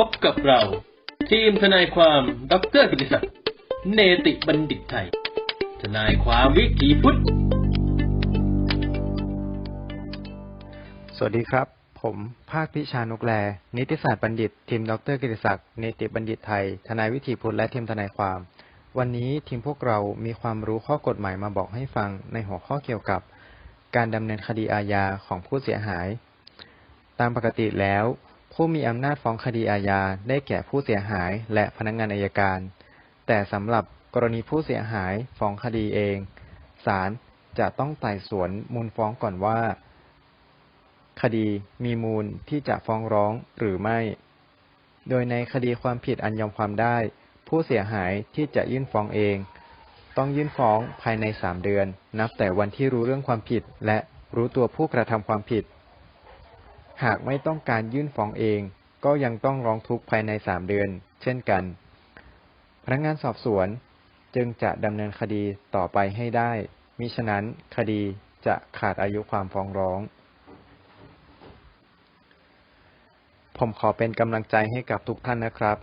พบกับเรา ทีมทนายความดรกิติศักดิ์เนติบัณฑิตไทย ทนายความวิถีพุทธ สวัสดีครับ ผมภาคพิชานุกแล นิติศาสตร์บัณฑิต ทีมดรกิติศักดิ์เนติบัณฑิตไทย ทนายวิถีพุทธและทีมทนายความ วันนี้ทีมพวกเรามีความรู้ข้อกฎหมายมาบอกให้ฟังในหัวข้อเกี่ยวกับ การดำเนินคดีอาญาของผู้เสียหาย ตามปกติแล้ว ผู้มีอำนาจฟ้องคดีอาญาได้แก่ผู้เสียหายและพนักงานอายการ แต่สำหรับกรณีผู้เสียหายฟ้องคดีเอง ศาลจะต้องไต่สวนมูลฟ้องก่อนว่า คดีมีมูลที่จะฟ้องร้องหรือไม่ โดยในคดีความผิดอันยอมความได้ ผู้เสียหายที่จะยื่นฟ้องเอง ต้องยื่นฟ้องภายใน3เดือน นับแต่วันที่รู้เรื่องความผิดและรู้ตัวผู้กระทำความผิด หากไม่ต้องการยื่นฟ้องเอง ก็ยังต้องร้องทุกข์ภายใน3เดือน เช่นกัน พนักงานสอบสวนจึงจะดำเนินคดีต่อไปให้ได้ มิฉะนั้นคดีจะขาดอายุความฟ้องร้อง ผมขอเป็นกำลังใจให้กับทุกท่านนะครับ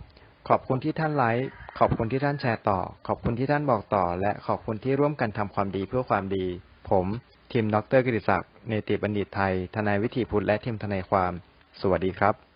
ขอบคุณที่ท่านไลค์ ขอบคุณที่ท่านแชร์ต่อ ขอบคุณที่ท่านบอกต่อ และขอบคุณที่ร่วมกันทำความดีเพื่อความดี ผม ทีมดรกิติศักดิ์เนติบัณฑิตไทย ทนายวิถีพุทธและทีมทนายความ สวัสดีครับ